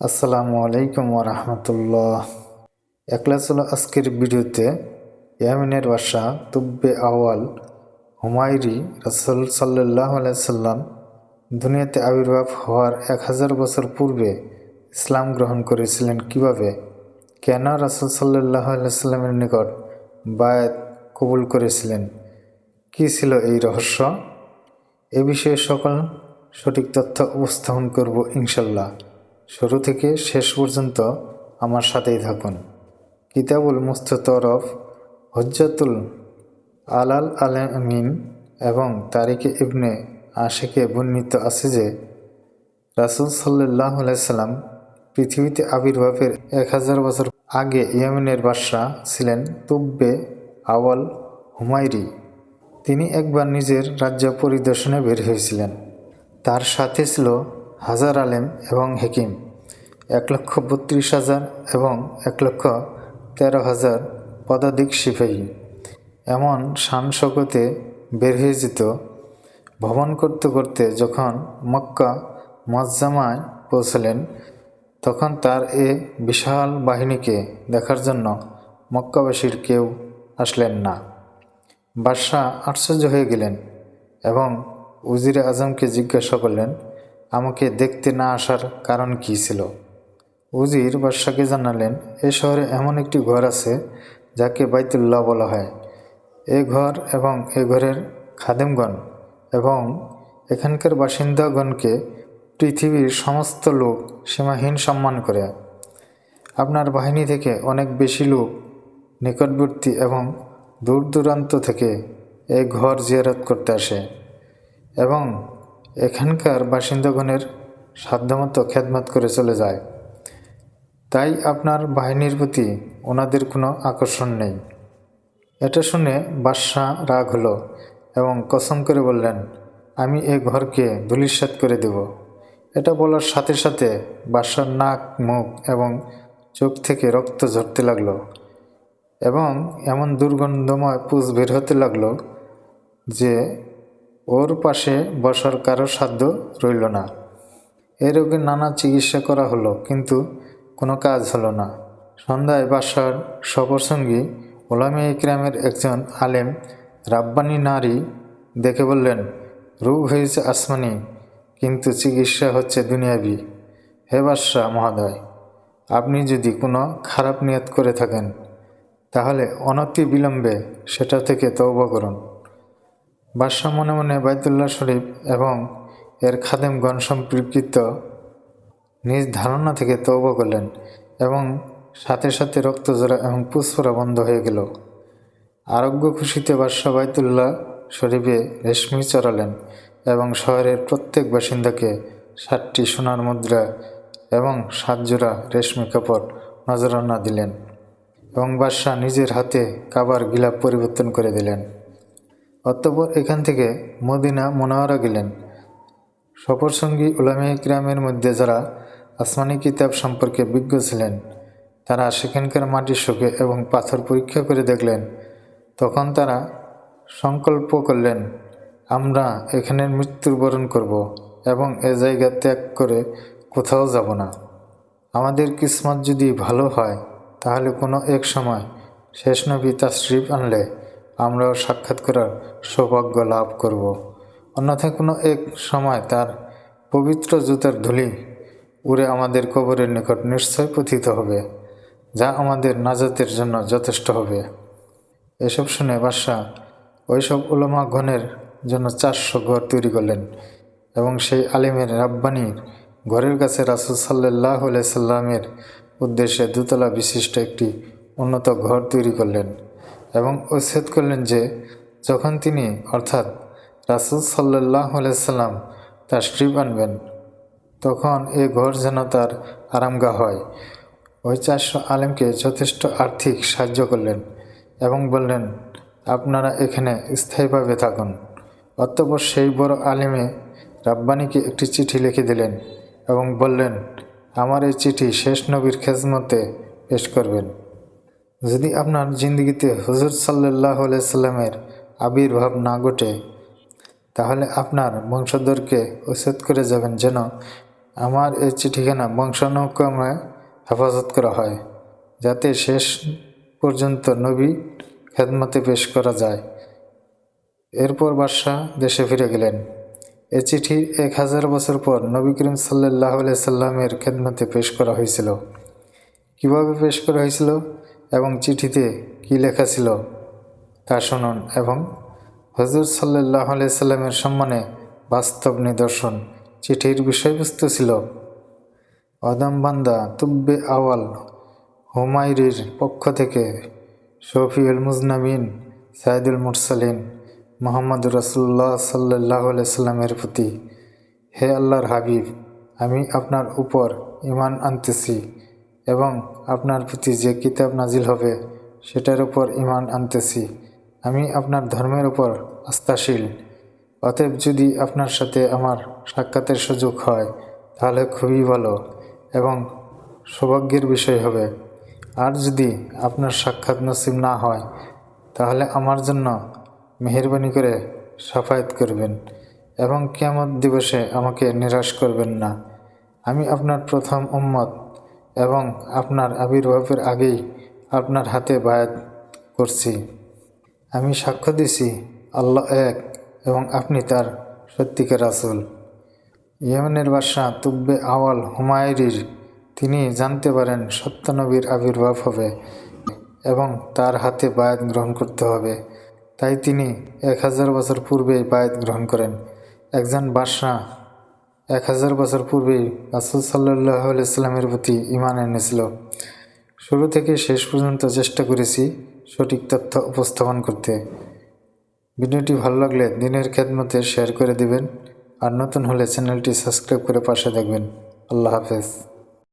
আসসালামু আলাইকুম রহমতুল্লাহ। একলাস হলো আজকের ভিডিওতে ইয়ামিনের বাসা তুব্বে আওয়াল হুমায়রি রসুল সাল্লাহ সাল্লাম দুনিয়াতে আবির্ভাব হওয়ার এক হাজার বছর পূর্বে ইসলাম গ্রহণ করেছিলেন কীভাবে? কেন রাসুল সাল্লাহ সাল্লামের নিকট বায়াত কবুল করেছিলেন? কি ছিল এই রহস্য? এ বিষয়ে সকল সঠিক তথ্য উপস্থাপন করব ইনশাল্লাহ। শুরু থেকে শেষ পর্যন্ত আমার সাথেই থাকুন। কিতাবুল মুস্তরফ হজ্জাতুল আলাল আলমিন এবং তারিকে ইবনে আশেকে বর্ণিত আছে যে, রাসুল সাল্লাহ সাল্লাম পৃথিবীতে আবির্ভাবের এক হাজার বছর আগে ইয়েমেনের বাদশাহ ছিলেন তুব্বে আওয়াল হুমায়রি। তিনি একবার নিজের রাজ্য পরিদর্শনে বের হয়েছিলেন। তার সাথে ছিল হাজার আলেম এবং হেকিম। এক লক্ষ বত্রিশ হাজার এবং এক লক্ষ তেরো হাজার পদাধিক সিপাহী। এমন শান শকতে বের হয়ে যেত ভ্রমণ করতে করতে যখন মক্কা মজ্জামায় পৌঁছলেন, তখন তার এ বিশাল বাহিনীকে দেখার জন্য মক্কাবাসীর কেউ আসলেন না। বাদশাহ আশ্চর্য হয়ে গেলেন এবং উজিরে আজমকে জিজ্ঞাসা করলেন, আমাকে দেখতে না আসার কারণ কী ছিল? উজির বাদশাকে জানালেন, এ শহরে এমন একটি ঘর আছে যাকে বাইতুল্লাহ বলা হয়। এ ঘর এবং এ ঘরের খাদেমগণ এবং এখানকার বাসিন্দাগণকে পৃথিবীর সমস্ত লোক সীমাহীন সম্মান করে। আপনার বাহিনী থেকে অনেক বেশি লোক নিকটবর্তী এবং দূর দূরান্ত থেকে এ ঘর জিয়ারত করতে আসে এবং এখানকার বাসিন্দাগণের সাধ্যমতো খেদমত করে চলে যায়। তাই আপনার বাহিনীর প্রতি ওনাদের কোনো আকর্ষণ নেই। এটা শুনে বাদশাহ রাগ হলো এবং কসম করে বললেন, আমি এ ঘরকে ধুলিস্বাত করে দেব। এটা বলার সাথে সাথে বাদশার নাক, মুখ এবং চোখ থেকে রক্ত ঝরতে লাগল এবং এমন দুর্গন্ধময় পুষ বের হতে লাগল যে ওর পাশে বসার কারও সাধ্য রইল না। এ রোগের নানা চিকিৎসা করা হলো, কিন্তু কোনো কাজ হলো না। সন্ধ্যায় বাসার সফরসঙ্গী ওলামে ইকরামের একজন আলেম রাব্বানি নারী দেখে বললেন রোগ হয়েছে আসমানি, কিন্তু চিকিৎসা হচ্ছে দুনিয়াবি। হে বাদশাহ মহোদয়, আপনি যদি কোনো খারাপ নিয়ত করে থাকেন, তাহলে অনতি বিলম্বে সেটা থেকে তৌবা করুন। বাদশাহ মনে মনে বাইতুল্লাহ শরীফ এবং এর খাদেমগণ সম্পর্কিত নিজ ধারণা থেকে তৌবা করলেন এবং সাথে সাথে রক্তজোড়া এবং পুষ্পরা বন্ধ হয়ে গেল। আরোগ্য খুশিতে বাদশাহ বাইতুল্লাহ শরীফে রেশমি চড়ালেন এবং শহরের প্রত্যেক বাসিন্দাকে ষাটটি সোনার মুদ্রা এবং সাত জোড়া রেশমি কাপড় নজরানা দিলেন এবং বাদশাহ নিজের হাতে কাবার গিলাপ পরিবর্তন করে দিলেন। অতঃপর এখান থেকে মদিনা মনোয়ারা গেলেন। সফরসঙ্গী উলামে গ্রামের মধ্যে যারা আসমানি কিতাব সম্পর্কে বিজ্ঞ ছিলেন, তারা সেখানকার মাটির শোকে এবং পাথর পরীক্ষা করে দেখলেন। তখন তারা সংকল্প করলেন, আমরা এখানের মৃত্যুর বরণ করব এবং এ জায়গা ত্যাগ করে কোথাও যাব না। আমাদের কিসমত যদি ভালো হয়, তাহলে কোনো এক সময় শেষ নবী তাশরিফ আনলে আমরাও সাক্ষাৎ করার সৌভাগ্য লাভ করব। অন্যথায় কোনো এক সময় তার পবিত্র জুতার ধুলি উড়ে আমাদের কবরের নিকট নিশ্চয় পথিত হবে, যা আমাদের নাজাতের জন্য যথেষ্ট হবে। এসব শুনে বাদশাহ ওইসব উলামা ঘনের জন্য চারশো ঘর তৈরি করলেন এবং সেই আলিমের রাব্বানির ঘরের কাছে রাসুল সাল্লাহ সাল্লামের উদ্দেশ্যে দুতলা বিশিষ্ট একটি উন্নত ঘর তৈরি করলেন এবং উচ্ছেদ করলেন যে, যখন তিনি অর্থাৎ রাসুল সাল্লাহ সাল্লাম তার স্ট্রিপ আনবেন তখন এ ঘর যেন তার আরামগা হয়। ওই চারশো আলেমকে যথেষ্ট আর্থিক সাহায্য করলেন এবং বললেন, আপনারা এখানে স্থায়ীভাবে থাকুন। অতঃপর সেই বড় আলেমে রাব্বানিকে একটি চিঠি লিখে দিলেন এবং বললেন, আমার এই চিঠি শেষ নবীর খেজমতে পেশ করবেন। যদি আপনার জিন্দগিতে হুজুর সাল্লাহ সাল্লামের আবির্ভাব না ঘটে তাহলে আপনার বংশধরকে উচ্ছেদ করে যাবেন যেন আমার এই চিঠিখানা বংশানুক্রমে হেফাজত করা হয়, যাতে শেষ পর্যন্ত নবী খেদমতে পেশ করা যায়। এরপর বাদশাহ দেশে ফিরে গেলেন। এ চিঠি এক হাজার বছর পর নবী করিম সাল্লাহ সাল্লামের খেদমতে পেশ করা হয়েছিল। কীভাবে পেশ করা হয়েছিল এবং চিঠিতে কি লেখা ছিল তা শুনুন এবং হজরত সাল্লাহ সাল্লামের সম্মানে বাস্তব নিদর্শন, চিঠির বিষয়বস্তু ছিল, অদম বান্দা তুব্বে আওয়াল হুমায়রির পক্ষ থেকে শফিউল মুজনামিন সাইদুল মুরসালিন, মোহাম্মদ রসুল্লাহ সাল্লাহ সাল্লামের প্রতি, হে আল্লাহর হাবিব, আমি আপনার উপর ইমান আনতেছি এবং আপনার প্রতি যে কিতাব নাজিল হবে, সেটার উপর ইমান আনতেছি। আমি আপনার ধর্মের উপর আস্থাশীল। অতএব যদি আপনার সাথে আমার সাক্ষাতের সুযোগ হয়, তাহলে খুবই ভালো এবং সৌভাগ্যের বিষয় হবে। আর যদি আপনার সাক্ষাৎ নসিব না হয়, তাহলে আমার জন্য মেহরবানি করে সাফায়াত করবেন এবং কিয়ামত দিবসে আমাকে নিরাশ করবেন না। আমি আপনার প্রথম উম্মত এবং আপনার আবির্ভাবের আগেই আপনার হাতে বায়াত করছি। আমি সাক্ষ্য দিছি, আল্লাহ এক এবং আপনি তার সত্যিকার রাসুল। ইয়েমেনের বাদশাহ তুব্বে আওয়াল হুমায়ুরির, তিনি জানতে পারেন সত্যনবীর আবির্ভাব হবে এবং তার হাতে বায়াত গ্রহণ করতে হবে। তাই তিনি এক হাজার বছর পূর্বেই বায়াত গ্রহণ করেন। একজন বাদশাহ এক হাজার বছর পূর্বেই রাসুল সাল্লাহ ইসলামের প্রতি ইমান এনেছিল। শুরু থেকে শেষ পর্যন্ত চেষ্টা করেছি সঠিক তথ্য উপস্থাপন করতে। ভিডিওটি ভালো লাগলে দিনের খেদমতে শেয়ার করে দিবেন। আর নতুন হলে চ্যানেলটি সাবস্ক্রাইব করে পাশে দেখবেন আল্লাহ হাফেজ।